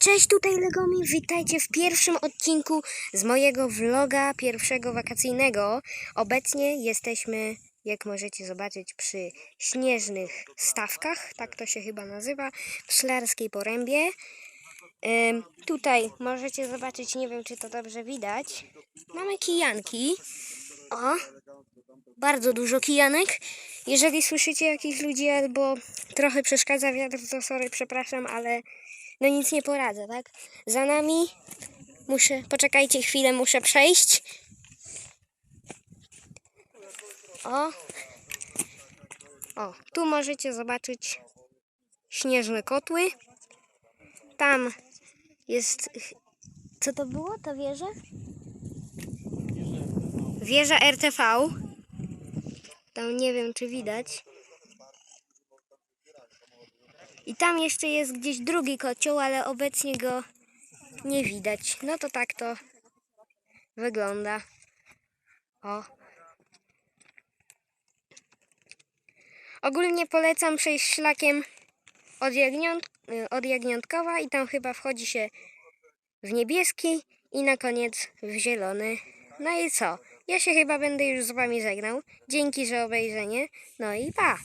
Cześć, tutaj Legomi, witajcie w pierwszym odcinku z mojego vloga pierwszego wakacyjnego. Obecnie jesteśmy, jak możecie zobaczyć, przy śnieżnych stawkach, tak to się chyba nazywa, w Szklarskiej Porębie. Ym, tutaj możecie zobaczyć, nie wiem czy to dobrze widać, mamy kijanki. O, bardzo dużo kijanek. Jeżeli słyszycie jakichś ludzi albo trochę przeszkadza wiatr, to sorry, przepraszam, ale no nic nie poradzę, tak? Za nami muszę, poczekajcie chwilę, muszę przejść. O. O, tu możecie zobaczyć śnieżne kotły. Tam jest, co to było, ta wieża? Wieża RTV. Tam nie wiem, czy widać. I tam jeszcze jest gdzieś drugi kocioł, ale obecnie go nie widać. No to tak to wygląda. O. Ogólnie polecam przejść szlakiem od, Jagniąt, od Jagniątkowa i tam chyba wchodzi się w niebieski i na koniec w zielony. No i co? Ja się chyba będę już z wami żegnał. Dzięki za obejrzenie. No i pa!